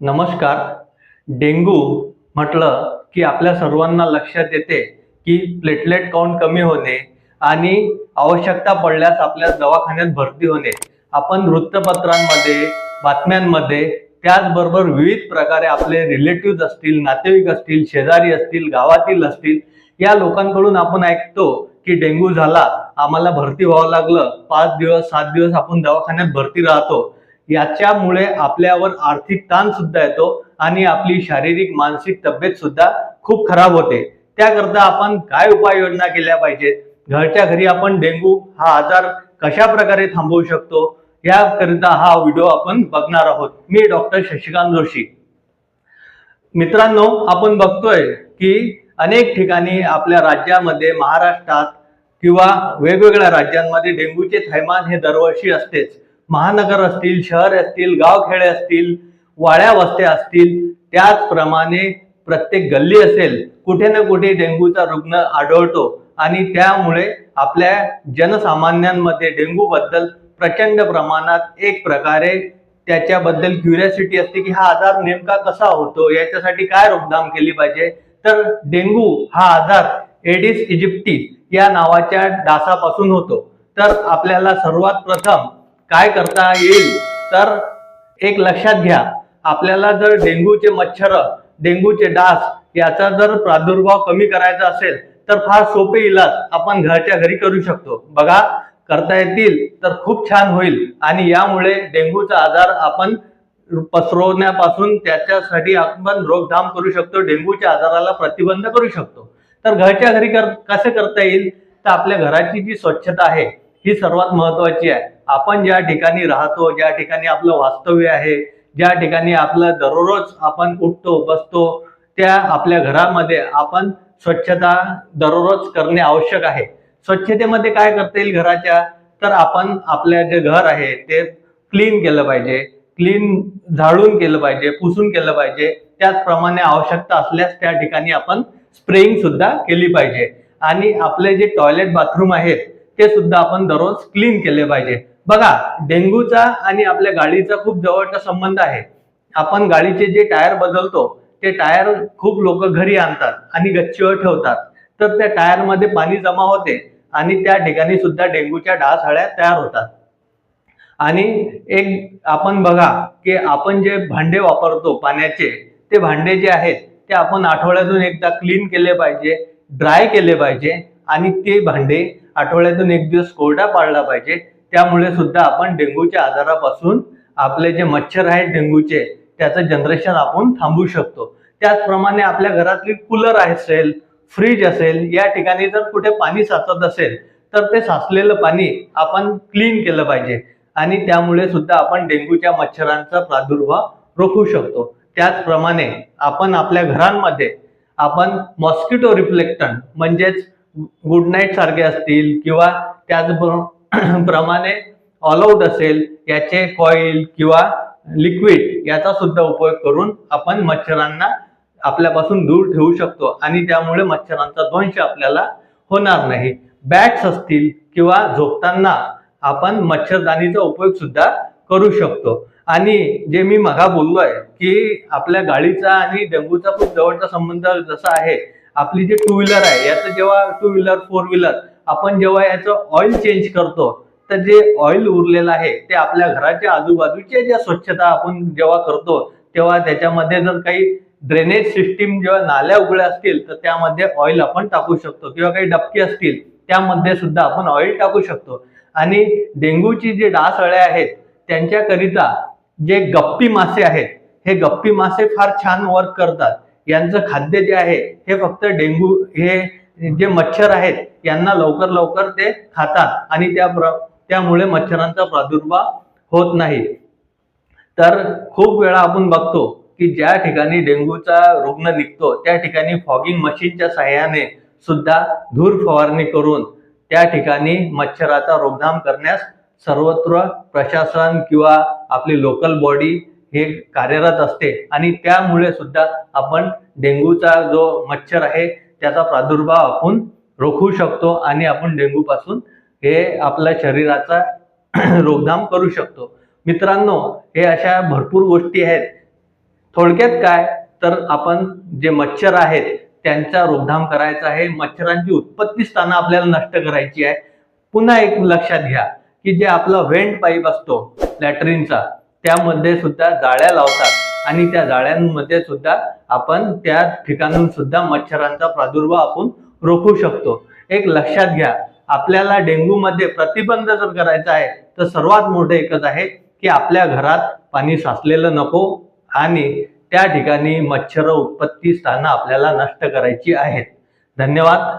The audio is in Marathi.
नमस्कार. डेंग्यू म्हटलं की आपल्या सर्वांना लक्षात येते की प्लेटलेट काउंट कमी होणे आणि आवश्यकता पडल्यास आपल्या दवाखान्यात भरती होणे. आपण वृत्तपत्रांमध्ये बातम्यांमध्ये त्याचबरोबर विविध प्रकारे आपले रिलेटिव्ह असतील नातेवाईक असतील शेजारी असतील गावातील असतील या लोकांकडून आपण ऐकतो की डेंग्यू झाला आम्हाला भरती व्हावं लागलं पाच दिवस सात दिवस आपण दवाखान्यात भरती राहतो. याच्यामुळे आपल्यावर आर्थिक ताण सुद्धा येतो आणि आपली शारीरिक मानसिक तब्येत सुद्धा खूप खराब होते. त्याकरता आपण काय उपाययोजना केल्या पाहिजेत? घरच्या घरी आपण डेंग्यू हा आजार कशा प्रकारे थांबवू शकतो? याकरिता हा व्हिडिओ आपण बघणार आहोत. मी डॉक्टर शशिकांत जोशी. मित्रांनो आपण बघतोय की अनेक ठिकाणी आपल्या राज्यामध्ये महाराष्ट्रात किंवा वेगवेगळ्या राज्यांमध्ये डेंग्यूचे थैमान हे दरवर्षी असतेच. महानगर असतील शहर असतील गावखेडे असतील वाड्या वस्त्या असतील त्याचप्रमाणे प्रत्येक गल्ली असेल कुठे ना कुठे डेंग्यूचा रुग्ण आढळतो. आणि त्यामुळे आपल्या जनसामान्यांमध्ये डेंग्यू बद्दल प्रचंड प्रमाणात एक प्रकारे त्याच्याबद्दल क्युरियासिटी असते की हा आजार नेमका कसा होतो याच्यासाठी काय रोकथाम केली पाहिजे? तर डेंग्यू हा आजार एडिस इजिप्टी या नावाच्या डासापासून होतो. तर आपल्याला सर्वात प्रथम काय करता येईल? तर एक लक्षात घ्या आपल्याला जर डेंग्यूचे मच्छर डेंग्यूचे डास याचा जर प्रादुर्भाव कमी करायचा असेल तर फार सोपे इलाज आपण घरच्या घरी करू शकतो. बघा करता येतील तर खूप छान होईल आणि यामुळे डेंग्यूचा आजार आपण पसरवण्यापासून त्याच्यासाठी आपण रोकथाम करू शकतो डेंग्यूच्या आजाराला प्रतिबंध करू शकतो. तर घरच्या घरी कर कसे करता येईल? तर आपल्या घराची जी स्वच्छता आहे ही सर्वात महत्वाची आहे. आपण ज्या ठिकाणी राहतो ज्या ठिकाणी आपलं वास्तव्य आहे ज्या ठिकाणी आपलं दररोज आपण उठतो बसतो त्या आपल्या घरामध्ये आपण स्वच्छता दररोज करणे आवश्यक आहे. स्वच्छतेमध्ये काय करता येईल घराच्या? तर आपण आपल्या जे घर आहे ते क्लीन केलं पाहिजे. क्लीन झाडून केलं पाहिजे पुसून केलं पाहिजे. त्याचप्रमाणे आवश्यकता असल्यास त्या ठिकाणी आपण स्प्रेइंग सुद्धा केली पाहिजे. आणि आपले जे टॉयलेट बाथरूम आहेत ते सुद्धा आपण दररोज क्लीन केले पाहिजे. बघा डेंग्यूचा आणि आपल्या गाडीचा खूप जवळचा संबंध आहे. आपण गाडीचे जे टायर बदलतो ते टायर खूप लोक घरी आणतात आणि गच्चीवर ठेवतात. तर त्या टायरमध्ये पाणी जमा होते आणि त्या ठिकाणी सुद्धा डेंग्यूच्या डासाळ्या तयार होतात. आणि एक आपण बघा की आपण जे भांडे वापरतो पाण्याचे ते भांडे जे आहेत ते आपण आठवड्यातून एकदा क्लीन केले पाहिजे ड्राय केले पाहिजे आणि ते भांडे आठवड्यातून एक दिवस कोरडा पाळला पाहिजे. त्यामुळे सुद्धा आपण डेंग्यूच्या आजारापासून आपले जे मच्छर आहेत डेंग्यूचे त्याचं जनरेशन आपण थांबवू शकतो. त्याचप्रमाणे आपल्या घरातली कूलर असेल फ्रीज असेल या ठिकाणी जर कुठे पाणी साचत असेल तर ते साचलेलं पाणी आपण क्लीन केलं पाहिजे. आणि त्यामुळे सुद्धा आपण डेंग्यूच्या मच्छरांचा प्रादुर्भाव रोखू शकतो. त्याचप्रमाणे आपण आपल्या घरांमध्ये आपण मॉस्किटो रिफ्लेक्टंट म्हणजेच गुड नाईट सारखे असतील किंवा त्याचप्रमाणे ऑल आउट असेल याचे कॉईल किंवा लिक्विड याचा सुद्धा उपयोग करून आपण मच्छरांना आपल्यापासून दूर ठेवू शकतो आणि त्यामुळे मच्छरांचा ध्वंस आपल्याला होणार नाही. बॅट्स असतील किंवा झोपताना आपण मच्छरदाणीचा उपयोग सुद्धा करू शकतो. आणि जे मी मगा आहे की आपल्या गाडीचा आणि डेंगूचा खूप जवळचा संबंध जसा आहे आपली जे टू व्हीलर आहे याचं जेव्हा टू व्हीलर फोर व्हीलर आपण जेव्हा याचं ऑइल चेंज करतो तर जे ऑइल उरलेलं आहे ते आपल्या घराच्या आजूबाजूच्या ज्या स्वच्छता आपण जेव्हा करतो तेव्हा त्याच्यामध्ये जर काही ड्रेनेज सिस्टीम जेव्हा नाल्या उघड्या असतील तर त्यामध्ये ऑइल आपण टाकू शकतो. किंवा काही डबके असतील त्यामध्ये सुद्धा आपण ऑइल टाकू शकतो. आणि डेंग्यूची जे डास अळ्या आहेत त्यांच्याकरिता जे गप्पी मासे आहेत हे गप्पी मासे फार छान वर्क करतात. यांचं खाद्य जे आहे हे फक्त डेंग्यू हे जे मच्छर आहेत यांना लवकर लवकर ते खातात आणि त्या त्यामुळे मच्छरांचा प्रादुर्भाव होत नाही. तर खूप वेळा आपण बघतो की ज्या ठिकाणी डेंग्यूचा रुग्ण निघतो त्या ठिकाणी फॉगिंग मशीनच्या सहाय्याने सुद्धा धूर फवारणी करून त्या ठिकाणी मच्छराचा रोकथाम करण्यास सर्वत्र प्रशासन किंवा आपली लोकल बॉडी हे कार्यरत असते. आणि त्यामुळे सुद्धा आपण डेंग्यूचा जो मच्छर आहे त्याचा प्रादुर्भाव आपण रोखू शकतो आणि आपण डेंग्यू पासून हे आपल्या शरीराचा रोकथाम करू शकतो. मित्रांनो हे अशा भरपूर गोष्टी आहेत. थोडक्यात काय? तर आपण जे मच्छर आहेत त्यांचा रोखधाम करायचा आहे. मच्छरांची उत्पत्ती स्थानं आपल्याला नष्ट करायची आहे. पुन्हा एक लक्षात घ्या की जे आपला व्हेंट पाईप असतो लॅटरिनचा त्यामध्ये सुद्धा जाळ्या लावतात. आणि त्या जाळ्यांमध्ये सुद्धा आपण त्या ठिकाणून सुद्धा मच्छरांचा प्रादुर्भाव आपण रोखू शकतो. एक लक्षात घ्या आपल्याला डेंग्यूमध्ये प्रतिबंध जर करायचा आहे तर सर्वात मोठं एकच आहे की आपल्या घरात पाणी साचलेलं नको आणि त्या ठिकाणी मच्छर उत्पत्ती स्थानं आपल्याला नष्ट करायची आहेत. धन्यवाद.